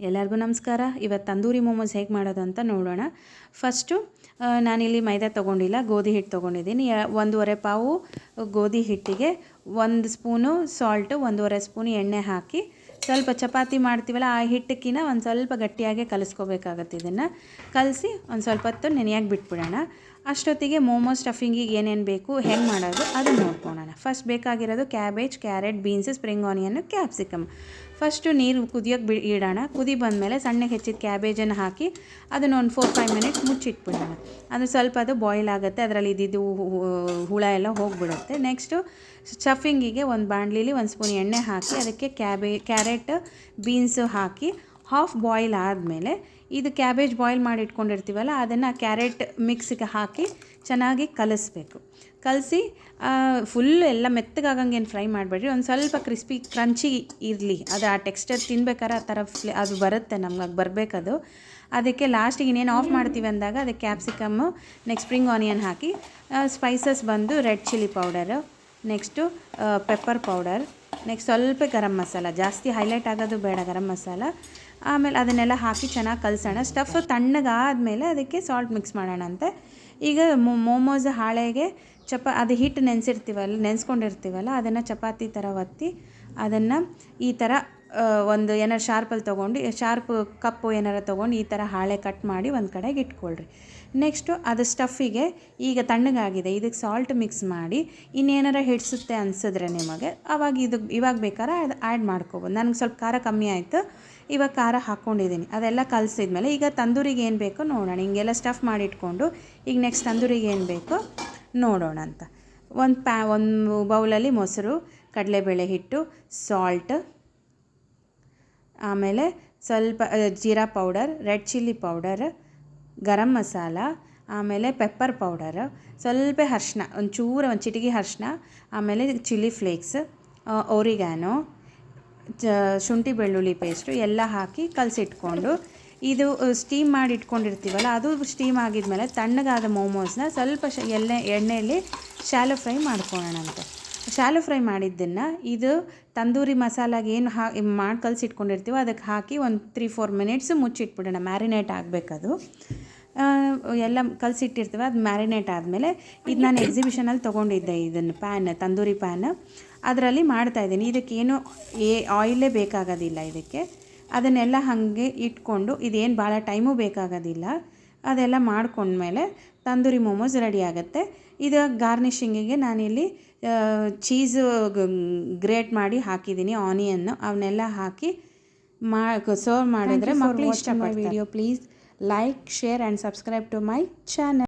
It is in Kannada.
ಎಲ್ಲರಿಗೂ ನಮಸ್ಕಾರ. ಇವತ್ತು ತಂದೂರಿ ಮೋಮೋಸ್ ಹೇಗೆ ಮಾಡೋದು ಅಂತ ನೋಡೋಣ. ಫಸ್ಟು ನಾನಿಲ್ಲಿ ಮೈದಾ ತೊಗೊಂಡಿಲ್ಲ, ಗೋಧಿ ಹಿಟ್ಟು ತೊಗೊಂಡಿದ್ದೀನಿ. ಒಂದೂವರೆ ಪಾವು ಗೋಧಿ ಹಿಟ್ಟಿಗೆ, ಒಂದು ಸ್ಪೂನು ಸಾಲ್ಟು ಒಂದೂವರೆ ಸ್ಪೂನು ಎಣ್ಣೆ ಹಾಕಿ, ಸ್ವಲ್ಪ ಚಪಾತಿ ಮಾಡ್ತೀವಲ್ಲ, ಆ ಹಿಟ್ಟಕ್ಕಿನ ಒಂದು ಸ್ವಲ್ಪ ಗಟ್ಟಿಯಾಗೆ ಕಲಿಸ್ಕೋಬೇಕಾಗತ್ತೆ ಇದನ್ನು. ಕಲಸಿ ಒಂದು ಸ್ವಲ್ಪ ಹೊತ್ತು ನೆನೆಯಾಗಿ ಬಿಟ್ಬಿಡೋಣ. ಅಷ್ಟೊತ್ತಿಗೆ ಮೋಮೋ ಸ್ಟಫಿಂಗಿಗೆ ಏನೇನು ಬೇಕು, ಹೆಂಗೆ ಮಾಡೋದು ಅದನ್ನು ನೋಡ್ಕೊಳ್ಳೋಣ ಫಸ್ಟ್ ಬೇಕಾಗಿರೋದು cabbage carrot beans spring onion capsicum first ನೀರು ಕುದಿಯೋಕ್ಕೆ ಬಿ ಇಡೋಣ. ಕುದಿ ಬಂದಮೇಲೆ ಸಣ್ಣಗೆ ಹೆಚ್ಚಿದ ಕ್ಯಾಬೇಜನ್ನು ಹಾಕಿ ಅದನ್ನು ಒಂದು ಫೋರ್ ಫೈವ್ ಮಿನಿಟ್ಸ್ ಮುಚ್ಚಿಟ್ಬಿಡೋಣ. ಅದು ಸ್ವಲ್ಪ ಅದು ಬಾಯ್ಲ್ ಆಗುತ್ತೆ, ಅದರಲ್ಲಿ ಇದ್ದಿದ್ದು ಹುಳ ಎಲ್ಲ ಹೋಗಿಬಿಡುತ್ತೆ. ನೆಕ್ಸ್ಟು ಸ್ಟಫಿಂಗಿಗೆ ಒಂದು ಬಾಣಲಿಲಿ ಒಂದು ಸ್ಪೂನ್ ಎಣ್ಣೆ ಹಾಕಿ ಅದಕ್ಕೆ ಕ್ಯಾಬೇ ಕ್ಯಾರೆಟ್ ಬೀನ್ಸು ಹಾಕಿ ಹಾಫ್ ಬಾಯ್ಲ್ ಆದಮೇಲೆ ಇದು ಕ್ಯಾಬೇಜ್ ಬಾಯ್ಲ್ ಮಾಡಿ ಇಟ್ಕೊಂಡಿರ್ತೀವಲ್ಲ, ಅದನ್ನು ಕ್ಯಾರೆಟ್ ಮಿಕ್ಸಿಗೆ ಹಾಕಿ ಚೆನ್ನಾಗಿ ಕಲಿಸ್ಬೇಕು. ಕಲಸಿ ಫುಲ್ ಎಲ್ಲ ಮೆತ್ತಗಾಗಂಗೆ ಏನು ಫ್ರೈ ಮಾಡಬೇಡ್ರಿ. ಒಂದು ಸ್ವಲ್ಪ ಕ್ರಿಸ್ಪಿ ಕ್ರಂಚಿ ಇರಲಿ. ಅದು ಆ ಟೆಕ್ಸ್ಚರ್ ತಿನ್ಬೇಕಾದ್ರೆ ಆ ಥರ ಫ್ಲೇ ಅದು ಬರುತ್ತೆ ನಮ್ಗೆ ಬರಬೇಕದು. ಅದಕ್ಕೆ ಲಾಸ್ಟಿಗೆ ಇನ್ನೇನು ಆಫ್ ಮಾಡ್ತೀವಿ ಅಂದಾಗ ಅದಕ್ಕೆ ಕ್ಯಾಪ್ಸಿಕಮ್ಮು ನೆಕ್ಸ್ಟ್ ಸ್ಪ್ರಿಂಗ್ ಆನಿಯನ್ ಹಾಕಿ ಸ್ಪೈಸಸ್ ಬಂದು red chilli powder next pepper powder next ಸ್ವಲ್ಪ ಗರಂ ಮಸಾಲ, ಜಾಸ್ತಿ ಹೈಲೈಟ್ ಆಗೋದು ಬೇಡ ಗರಂ ಮಸಾಲ. ಆಮೇಲೆ ಅದನ್ನೆಲ್ಲ ಹಾಕಿ ಚೆನ್ನಾಗಿ ಕಲಸೋಣ. ಸ್ಟಫ್ ತಣ್ಣಗಾದಮೇಲೆ ಅದಕ್ಕೆ ಸಾಲ್ಟ್ ಮಿಕ್ಸ್ ಮಾಡೋಣ ಅಂತೆ ಈಗ ಮೋಮೋಸ್ ಹಾಳೆಗೆ ಚಪಾ, ಅದು ಹಿಟ್ಟು ನೆನೆಸಿರ್ತೀವಲ್ಲ, ನೆನೆಸ್ಕೊಂಡಿರ್ತೀವಲ್ಲ, ಅದನ್ನು ಚಪಾತಿ ಥರ ಒತ್ತಿ, ಅದನ್ನು ಈ ಥರ ಒಂದು ಏನಾರು ಶಾರ್ಪಲ್ಲಿ ತೊಗೊಂಡು, ಶಾರ್ಪ್ ಕಪ್ಪು ಏನಾರು ತೊಗೊಂಡು ಈ ಥರ ಹಾಳೆ ಕಟ್ ಮಾಡಿ ಒಂದು ಕಡೆಗೆ ಇಟ್ಕೊಳ್ರಿ. ನೆಕ್ಸ್ಟು ಅದು ಸ್ಟಫಿಗೆ ಈಗ ತಣ್ಣಗಾಗಿದೆ ಇದಕ್ಕೆ ಸಾಲ್ಟ್ ಮಿಕ್ಸ್ ಮಾಡಿ ಇನ್ನೇನಾರ ಹಿಡಿಸುತ್ತೆ ಅನಿಸಿದ್ರೆ ನಿಮಗೆ, ಅವಾಗ ಇದು, ಇವಾಗ ಬೇಕಾದ್ರೆ ಅದು ಆ್ಯಡ್ ಮಾಡ್ಕೋಬೋದು. ನನಗೆ ಸ್ವಲ್ಪ ಖಾರ ಕಮ್ಮಿ ಆಯಿತು, ಇವಾಗ ಖಾರ ಹಾಕ್ಕೊಂಡಿದ್ದೀನಿ ಅದೆಲ್ಲ ಕಲಸಿದ್ಮೇಲೆ ಈಗ ತಂದೂರಿಗೆ ಏನು ಬೇಕೋ ನೋಡೋಣ. ಹಿಂಗೆಲ್ಲ ಸ್ಟಫ್ ಮಾಡಿಟ್ಕೊಂಡು ಈಗ ನೆಕ್ಸ್ಟ್ ತಂದೂರಿಗೆ ಏನು ಬೇಕೋ ನೋಡೋಣ ಅಂತ. ಒಂದು ಪ್ಯಾ, ಒಂದು ಬೌಲಲ್ಲಿ ಮೊಸರು, ಕಡಲೆಬೇಳೆ ಹಿಟ್ಟು ಸಾಲ್ಟ್ ಆಮೇಲೆ ಸ್ವಲ್ಪ jeera powder, red chilli powder, garam masala, ಆಮೇಲೆ ಪೆಪ್ಪರ್ ಪೌಡರ್, ಸ್ವಲ್ಪ ಅರ್ಶಿನ ಒಂಚೂರು, ಒಂದು ಚಿಟಿಕೆ ಅರ್ಶಿನ ಆಮೇಲೆ ಚಿಲ್ಲಿ ಫ್ಲೇಕ್ಸ್ ಒರಿಗ್ಯಾನೋ ಚ ಶುಂಠಿ ಬೆಳ್ಳುಳ್ಳಿ ಪೇಸ್ಟು ಎಲ್ಲ ಹಾಕಿ ಕಲಸಿಟ್ಕೊಂಡು ಇದು ಸ್ಟೀಮ್ ಮಾಡಿ ಇಟ್ಕೊಂಡಿರ್ತೀವಲ್ಲ ಅದು ಸ್ಟೀಮ್ ಆಗಿದ್ಮೇಲೆ ತಣ್ಣಗಾದ ಮೋಮೋಸ್ನ ಸ್ವಲ್ಪ ಶ, ಎಣ್ಣೆ, ಎಣ್ಣೆಯಲ್ಲಿ ಶಾಲೋ ಫ್ರೈ ಮಾಡ್ಕೊಳ್ಳೋಣಂತೆ. ಶಾಲೋ ಫ್ರೈ ಮಾಡಿದ್ದನ್ನು ಇದು ತಂದೂರಿ ಮಸಾಲಾಗೆ ಏನು ಹಾ ಮಾಡಿ ಕಲಸಿಟ್ಕೊಂಡಿರ್ತೀವೋ ಅದಕ್ಕೆ ಹಾಕಿ ಒಂದು ತ್ರೀ ಫೋರ್ ಮಿನಿಟ್ಸ್ ಮುಚ್ಚಿಟ್ಬಿಡೋಣ. ಮ್ಯಾರಿನೇಟ್ ಆಗಬೇಕದು. ಎಲ್ಲ ಕಲಸಿಟ್ಟಿರ್ತೀವಿ ಅದು ಮ್ಯಾರಿನೇಟ್ ಆದಮೇಲೆ ಇದು ನಾನು ಎಕ್ಸಿಬಿಷನಲ್ಲಿ ತೊಗೊಂಡಿದ್ದೆ ಇದನ್ನು ಪ್ಯಾನ್ ತಂದೂರಿ ಪ್ಯಾನ್ ಅದರಲ್ಲಿ ಮಾಡ್ತಾಯಿದ್ದೀನಿ ಇದಕ್ಕೇನು ಏ ಆಯಿಲೇ ಬೇಕಾಗೋದಿಲ್ಲ ಇದಕ್ಕೆ. ಅದನ್ನೆಲ್ಲ ಹಾಗೆ ಇಟ್ಕೊಂಡು ಇದೇನು ಭಾಳ ಟೈಮು ಬೇಕಾಗೋದಿಲ್ಲ. ಅದೆಲ್ಲ ಮಾಡ್ಕೊಂಡ್ಮೇಲೆ ತಂದೂರಿ ಮೋಮೋಸ್ ರೆಡಿ ಆಗುತ್ತೆ. ಇದು ಗಾರ್ನಿಷಿಂಗಿಗೆ ನಾನಿಲ್ಲಿ ಚೀಸು ಗ್ರೇಟ್ ಮಾಡಿ ಹಾಕಿದ್ದೀನಿ ಆನಿಯನ್ನು. ಅವನ್ನೆಲ್ಲ ಹಾಕಿ ಮಾ ಸರ್ವ್ ಮಾಡಿದ್ರೆ ಮಕ್ಕಳು ಇಷ್ಟಪಡ್ತಾರೆ. Video please like share and subscribe to my channel